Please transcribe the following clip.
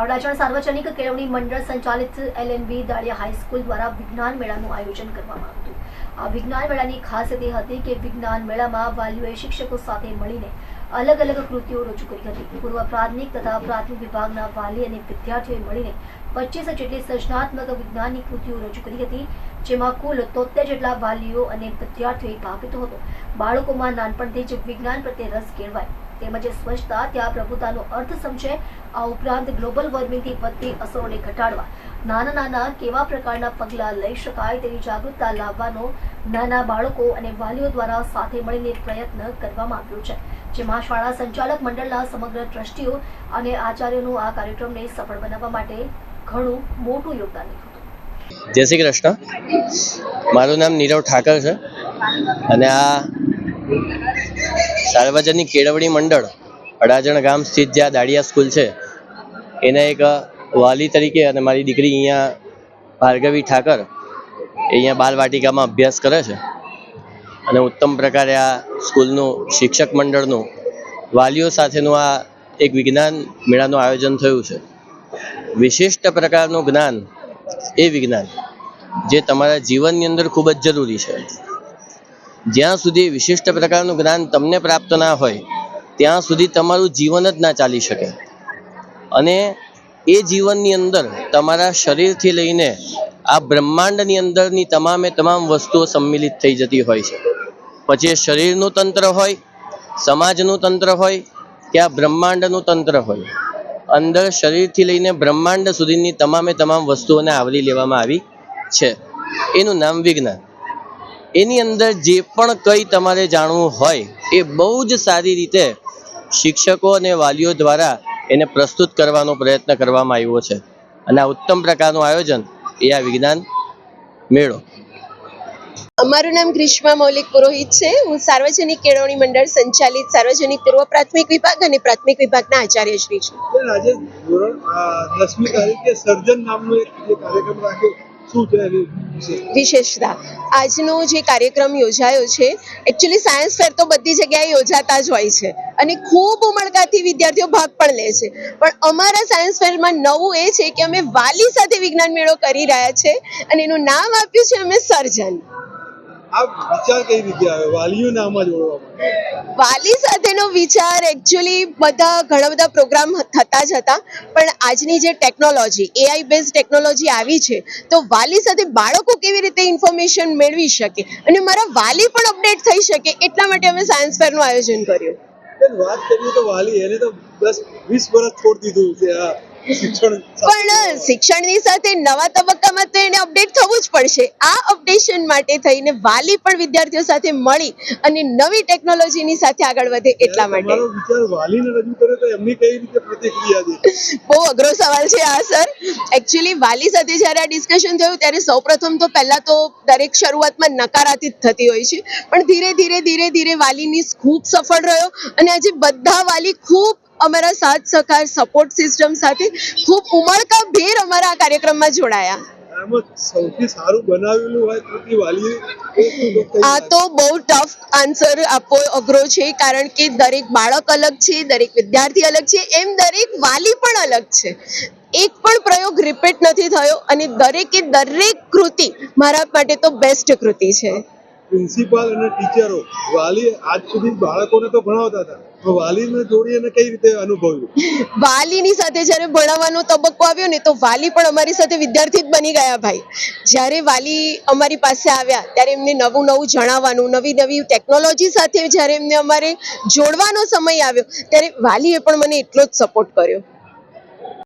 અડાજણ સાર્વજનિક કેળવણી મંડળ સંચાલિત એલએનબી દાળિયા હાઈસ્કૂલ દ્વારા વિજ્ઞાન મેળાનું આયોજન કરવામાં આવ્યું આ વિજ્ઞાન મેળાની ખાસિયત એ હતી કે વિજ્ઞાન મેળામાં વાલીઓએ શિક્ષકો સાથે મળીને અલગ અલગ કૃતિઓ રજૂ કરી હતી. પૂર્વ પ્રાથમિક તથા પ્રાથમિક વિભાગના વાલી અને વિદ્યાર્થીઓએ મળીને પચીસ જેટલી સર્જનાત્મક વિજ્ઞાનની કૃતિઓ રજૂ કરી હતી, જેમાં કુલ તોતેર જેટલા વાલીઓ અને વિદ્યાર્થીઓએ ભાગ લીધો હતો. બાળકોમાં નાનપણથી જ વિજ્ઞાન પ્રત્યે રસ કેળવાય. તેમજ સ્વચ્છતા ત્યાં પ્રભુતાનો અર્થ સમજે, આ ઉપરાંત ગ્લોબલ વોર્મિંગથી વધતી અસરોને ઘટાડવા. નાના નાના કેવા પ્રકારના પગલાં લઈ શકાય તેની જાગૃતતા લાવવાનો નાના બાળકો અને વાલીઓ દ્વારા સાથે મળીને પ્રયત્ન કરવામાં આવ્યો છે. જેમાં શાળા સંચાલક મંડળના સમગ્ર ટ્રસ્ટીઓ અને આચાર્યોનું આ કાર્યક્રમને સફળ બનાવવા માટે ઘણું મોટું યોગદાન હતું. જય શ્રી કૃષ્ણ. મારું નામ નીરવ ઠાકર છે અને આ સાર્વજનિક કેળવણી મંડળ, અડાજણ ગામ સ્થિત જ્યાં દાડિયા સ્કૂલ છે, એના એક વાલી તરીકે અને મારી દીકરી અહીંયા ભાર્ગવી ઠાકર અહીંયા બાલવાટિકામાં અભ્યાસ કરે છે. અને ઉત્તમ પ્રકારે આ સ્કૂલનું શિક્ષક મંડળનું વાલીઓ સાથેનું આ એક વિજ્ઞાન મેળાનું આયોજન થયું છે. વિશિષ્ટ પ્રકારનું જ્ઞાન એ વિજ્ઞાન, જે તમારા જીવનની અંદર ખૂબ જ જરૂરી છે. જ્યાં સુધી વિશિષ્ટ પ્રકારનું જ્ઞાન તમને પ્રાપ્ત ના હોય, ત્યાં સુધી તમારું જીવન જ ના ચાલી શકે. અને એ જીવનની અંદર તમારા શરીરથી લઈને આ બ્રહ્માંડની અંદરની તમામે તમામ વસ્તુઓ સંમિલિત થઈ જતી હોય છે. પછી શરીરનું તંત્ર હોય, સમાજનું તંત્ર હોય, કે આ બ્રહ્માંડનું તંત્ર હોય. અંદર શરીરથી લઈને બ્રહ્માંડ સુધીની તમામે તમામ વસ્તુઓને આવરી લેવામાં આવી છે. એનું નામ વિજ્ઞાન. એની અંદર જે પણ કંઈ તમારે જાણવું હોય એ બહુ જ સારી રીતે શિક્ષકો અને વાલીઓ દ્વારા એને પ્રસ્તુત કરવાનો પ્રયત્ન કરવામાં આવ્યો છે. અને આ ઉત્તમ પ્રકારનું આયોજન એ આ વિજ્ઞાન મેળો. અમારું નામ ગ્રીષ્મા મૌલિક પુરોહિત છે. હું સાર્વજનિક કેળવણી મંડળ સંચાલિત સાર્વજનિક પૂર્વ પ્રાથમિક વિભાગ અને પ્રાથમિક વિભાગના આચાર્ય શ્રી છું આજે ધોરણ દસમી તારીખે સર્જન નામનો એક કાર્યક્રમ રાખ્યો. વિશેષતા? આજનો જે કાર્યક્રમ યોજાયો છે એકચ્યુઅલી સાયન્સ ફેર તો બધી જગ્યાએ યોજાતા જ હોય છે અને ખૂબ ઉમળકાથી વિદ્યાર્થીઓ ભાગ પણ લે છે. પણ અમારા સાયન્સ ફેરમાં નવું એ છે કે અમે વાલી સાથે વિજ્ઞાન મેળો કરી રહ્યા છે અને એનું નામ આપ્યું છે અમે સર્જન. આ વિચાર કઈ રીતે આવ્યો? વાલીઓને આમાં જોડવા માટે. વાલી સાથેનો વિચાર એકચ્યુઅલી બધા ઘણા બધા પ્રોગ્રામ થતા જ હતા. પણ આજની જે ટેકનોલોજી એઆઈ બેઝ ટેકનોલોજી આવી છે તો વાલી સાથે બાળકો કેવી રીતે ઇન્ફોર્મેશન મેળવી શકે? અને મારા વાલી પણ અપડેટ થઈ શકે એટલા માટે અમે સાયન્સ ફેરનું આયોજન કર્યું. વાત કરીએ તો વાલી એને તો બસ વીસ વર્ષ છોડી દીધું છે આ પણ શિક્ષણની સાથે નવા તબક્કામાં તો એને જ પડશે. આ અપડેશન માટે થઈને વાલી પણ વિદ્યાર્થીઓ સાથે મળી અને નવી ટેકનોલોજીની સાથે આગળ વધે એટલા માટે. બહુ અઘરો સવાલ છે આ સર. એકચ્યુઅલી વાલી સાથે જ્યારે આ ડિસ્કશન થયું ત્યારે સૌપ્રથમ તો પહેલાં તો દરેક શરૂઆતમાં નકારાતી થતી હોય છે. પણ ધીરે ધીરે ધીરે ધીરે વાલીની ખૂબ સફળ રહ્યો અને આજે બધા વાલી ખૂબ અમારા સાથ સહકાર સપોર્ટ સિસ્ટમ સાથે ખૂબ ઉમળકાભેર અમારા આ કાર્યક્રમમાં જોડાયા. આમાં સૌથી સારું બનાવેલું હોય કૃતિ વાલી એ શું તો કઈ આ તો બહુ ટફ આન્સર આપવો અઘરો છે કારણ કે દરેક બાળક અલગ છે દરેક વિદ્યાર્થી અલગ છે એમ દરેક વાલી પણ અલગ છે. એક પણ પ્રયોગ રિપીટ નથી થયો અને દરેકે દરેક કૃતિ મારા માટે તો બેસ્ટ કૃતિ છે. પ્રિન્સિપાલ અને ટીચરો વાલી આજ સુધી બાળકોને તો ભણાવતા હતા. તો વાલીને જોડી અને કઈ રીતે અનુભવ્યું? વાલીની સાથે જ્યારે ભણાવવાનો તબક્કો આવ્યો ને, તો વાલી પણ અમારી સાથે વિદ્યાર્થી જ બની ગયા ભાઈ. જ્યારે વાલી અમારી પાસે આવ્યા, ત્યારે એમને નવું નવું જણાવવાનું, નવી નવી ટેકનોલોજી સાથે જ્યારે એમને અમારે જોડવાનો સમય આવ્યો, ત્યારે વાલીએ પણ મને એટલો જ સપોર્ટ કર્યો.